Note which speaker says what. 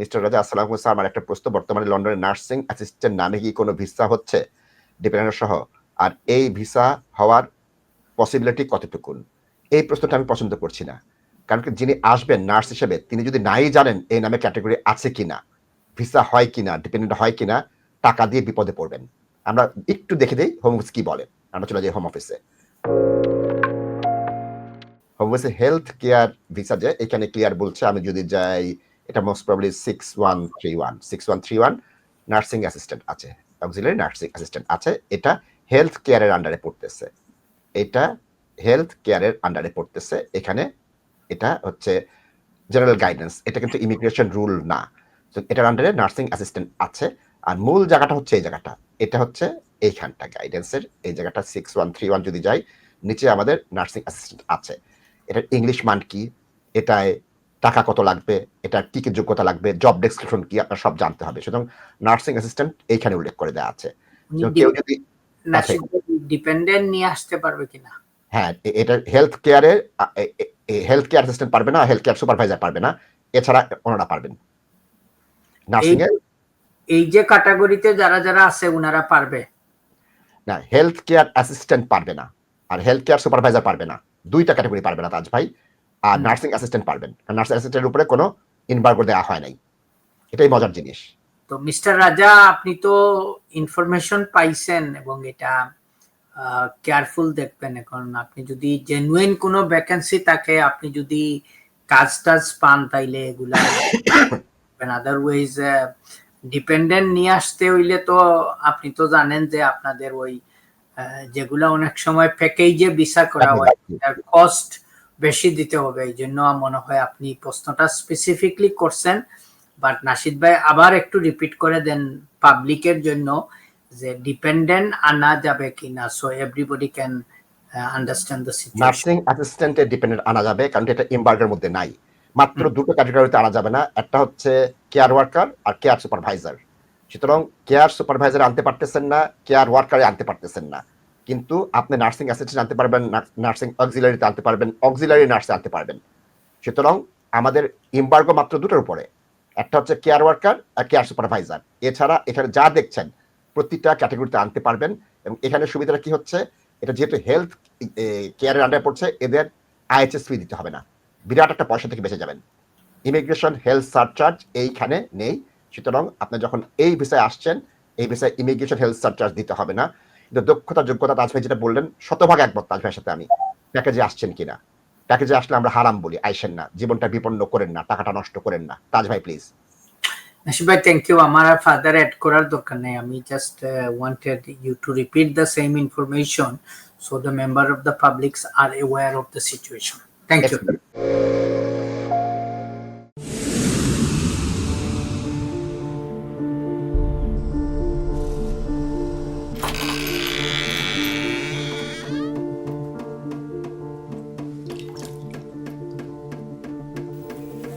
Speaker 1: Mister রাজা, আসসালাম sir. আমার একটা প্রশ্ন, বর্তমানে লন্ডনের নার্সিং অ্যাসিস্ট্যান্ট নামে কি কোনো ভিসা হচ্ছে? ডিপেন্ডেন্ট সহ। আর এই ভিসা হওয়ার পসিবিলিটি কতটুকুন? এই প্রশ্নটা আমি পছন্দ করছি না। কারণ কি যিনি আসবেন নার্স হিসেবে, তিনি যদি নাই জানেন এই নামে ক্যাটাগরি আছে কিনা, ভিসা হয় কিনা ডিপেন্ডেন্ট হয় কিনা, টাকা দিয়ে বিপদে পড়বেন। আমরা একটু দেখে দিই হোম অফিস কি বলে। আমরা চলে যাই হোম অফিসে। হোম অফিসে হেলথ কেয়ার ভিসা যে, এখানে ক্লিয়ার বলছে, আমি যদি যাই এটা most probably six one three one six one three one nursing assistant আছে অক্সিলারি নার্সিং অ্যাসিস্ট্যান্ট আছে, এটা হেলথ কেয়ারের আন্ডারে পড়তেছে। এটা হেলথ কেয়ারের আন্ডারে পড়তেছে, এখানে এটা হচ্ছে জেনারেল গাইডেন্স এটা কিন্তু ইমিগ্রেশন রুল না। তো এটার আন্ডারে নার্সিং অ্যাসিস্ট্যান্ট আছে, আর মূল জায়গাটা হচ্ছে এই জায়গাটা। এটা হচ্ছে এইখানটা গাইডেন্সের এই জায়গাটা সিক্স ওয়ান থ্রি ওয়ান যদি যাই, নিচে আমাদের নার্সিং অ্যাসিস্ট্যান্ট আছে। এটার ইংলিশ মান কি? এটায় টাকা কত লাগবে এটা কি কি যোগ্যতা লাগবে জব ডেসক্রিপশন কি আপনার সব জানতে হবে। সুতরাং নার্সিং অ্যাসিস্ট্যান্ট এইখানে উল্লেখ করে দেওয়া আছে। কেউ যদি
Speaker 2: ডিপেন্ডেন্ট নিয়ে আসতে পারবে কিনা?
Speaker 1: হ্যাঁ এটা হেলথ কেয়ারের হেলথ কেয়ার অ্যাসিস্ট্যান্ট পারবে না হেলথ কেয়ার সুপারভাইজার পারবে না এছাড়া ওনারা পারবেন। নার্সিং এর
Speaker 2: এই যে ক্যাটাগরিতে যারা যারা আছে ওনারা পারবে?
Speaker 1: না হেলথ কেয়ার অ্যাসিস্ট্যান্ট পারবে না আর হেলথ কেয়ার সুপারভাইজার পারবে না। দুইটা ক্যাটাগরি পারবে না তাজ ভাই। আর নার্সিং অ্যাসিস্ট্যান্ট পারবেন। নার্সিং অ্যাসিস্ট্যান্টের উপরে কোনো ইনভার্গো দেওয়া হয় নাই। এটাই মজার জিনিস।
Speaker 2: তো মিস্টার রাজা আপনি তো ইনফরমেশন পাইছেন এবং এটা কেয়ারফুল দেখবেন। এখন আপনি যদি জেনুইন কোনো ভ্যাকেন্সি থাকে আপনি যদি কাজ টাজ পান তাইলে এগুলা আদারওয়াইজ ডিপেন্ডেন্ট নিয়ে আসতে হইলে তো আপনি তো জানেন যে আপনাদের ওই যেগুলা অনেক সময় প্যাকেজে ভিসা করা হয় তার কস্ট বেশি দিতে হবে এই জন্য মনে হয় আপনি প্রশ্নটা স্পেসিফিকলি করছেন। বাট নাসিদ ভাই আবার একটু রিপিট করে দেন পাবলিকের জন্য যে ডিপেন্ডেন্ট আনা যাবে কিনা so everybody can understand the situation
Speaker 1: nursing অ্যাসিস্ট্যান্টের dependent আনা যাবে কারণ এটা এমবার্গের মধ্যে নাই। মাত্র। দুটো ক্যাটাগরিতে আনা যাবে না একটা হচ্ছে কেয়ার ওয়ার্কার আর কেয়ার সুপারভাইজার সুতরাং কেয়ার সুপারভাইজার আনতে পারতেছেন না কেয়ার ওয়ার্কারে আনতে পারতেছেন না। কিন্তু আপনি নার্সিং অ্যাসিস্ট্যান্ট আনতে পারবেন নার্সিং অক্সিলারিতে আনতে পারবেন অক্সিলারি নার্সে আনতে পারবেন। সুতরাং আমাদের ইম্বার্গো মাত্র দুটোর উপরে। একটা হচ্ছে কেয়ার ওয়ার্কার আর কেয়ার সুপারভাইজার এছাড়া এখানে যা দেখছেন, প্রতিটা ক্যাটাগরিতে আনতে পারবেন এবং এখানে সুবিধাটা কি হচ্ছে? এটা যেহেতু হেলথ কেয়ারের আন্ডারে পড়ছে, এদের আইএচএস ফি দিতে হবে না। বিরাট একটা পয়সা থেকে বেঁচে যাবেন। ইমিগ্রেশন হেলথ সারচার্জ এইখানে নেই। সুতরাং আপনি যখন এই ভিসায় আসছেন, এই ভিসায় ইমিগ্রেশন হেলথ সারচার্জ দিতে হবে না। কিন্তু দক্ষতা যোগ্যতা তাজ ভাই যেটা বললেন শতভাগ একমত তাজ ভাইয়ের সাথে আমি। প্যাকেজে আসছেন কিনা? প্যাকেজে আসলে আমরা হারাম বলি আইসেন না জীবনটা বিপন্ন করেন না টাকাটা নষ্ট করেন না। তাজ ভাই প্লিজ
Speaker 2: নাসিব ভাই থ্যাংক ইউ আমার আর ফার্দার অ্যাড করার দরকার নেই। আমি just wanted you to repeat the same information so the member of the publics are aware of the situation thank you